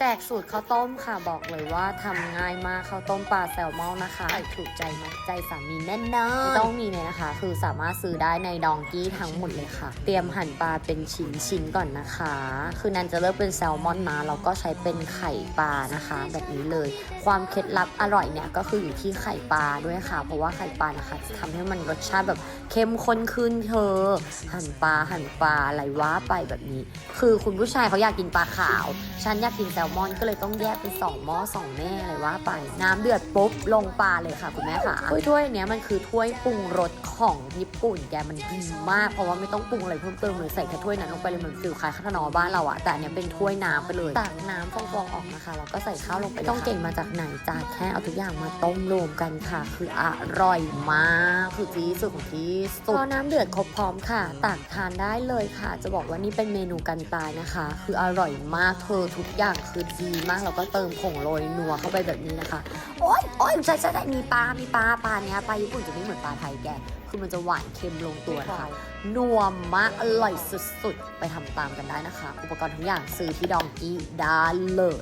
แจกสูตรข้าวต้มค่ะบอกเลยว่าทำง่ายมากข้าวต้มปลาแซลมอนนะคะใส่ถูกใจมัดใจสามีแน่นอนไม่ต้องมีเลยนะคะ คือสามารถซื้อได้ในดองกี้ทั้งหมดเลยค่ะ เตรียมหั่นปลาเป็นชิ้นชิ้นๆก่อนนะคะ คือนันจะเลือกเป็นแซลมอนนะแล้วก็ใช้เป็นไข่ปลานะคะ แบบนี้เลย ความเคล็ดลับอร่อยเนี่ยก็คืออยู่ที่ไข่ปลาด้วยค่ะ เพราะว่าไข่ปลานะคะจะทำให้มันรสชาติแบบเข้มข้นขึ้นเธอ หั่นปลาหั่นปลาอะไรว่าไปแบบนี้ คือคุณผู้ชายเขาอยากกินปลาขาวฉันอยากกินแซลมอนก็เลยต้องแยกเป็นสองหม้อสองแม่อะไรว่าไป น้ำเดือดปุ๊บลงปลาเลยค่ะคุณแม่ค่ะถ้วยถ้วยเนี้ยมันคือถ้วยปรุงรสของญี่ปุ่นแกมันดีมากเพราะว่าไม่ต้องปรุงอะไรเพิ่มเติมเลยใส่แค่ถ้วยนั้นลงไปเลยเหมือนฟิลคล้ายข้าวหนอบ้านเราอะแต่อันเนี้ยเป็นถ้วยน้ำไปเลยตักน้ำฟองๆออกนะคะแล้วก็ใส่ข้าวลงไปเลยค่ะต้องเก่งมาจากไหนจ้าแค่เอาทุกอย่างมาต้มรวมกันค่ะ คืออร่อยมากคือที่สุดของที่สุดพอน้ำเดือดครบพร้อมค่ะตักทานได้เลยค่ะ จะบอกว่านี่เป็นเมนูกันตายนะคะ คืออร่อยมากเธอทุกอย่างคือดีมากแล้วก็เติมผงโรยนัวเข้าไปแบบนี้นะคะ โอ๊ยโอ๊ยใช่ใช่ได้มีปลา มีปลา ปลาเนี้ยปลาญี่ปุ่นจะไม่เหมือนปลาไทยแก คือมันจะหวานเค็มลงตัวนะคะนัวมากอร่อยสุดๆ ไปทำตามกันได้นะคะ อุปกรณ์ทุกอย่างซื้อที่ดองกี้ได้เลย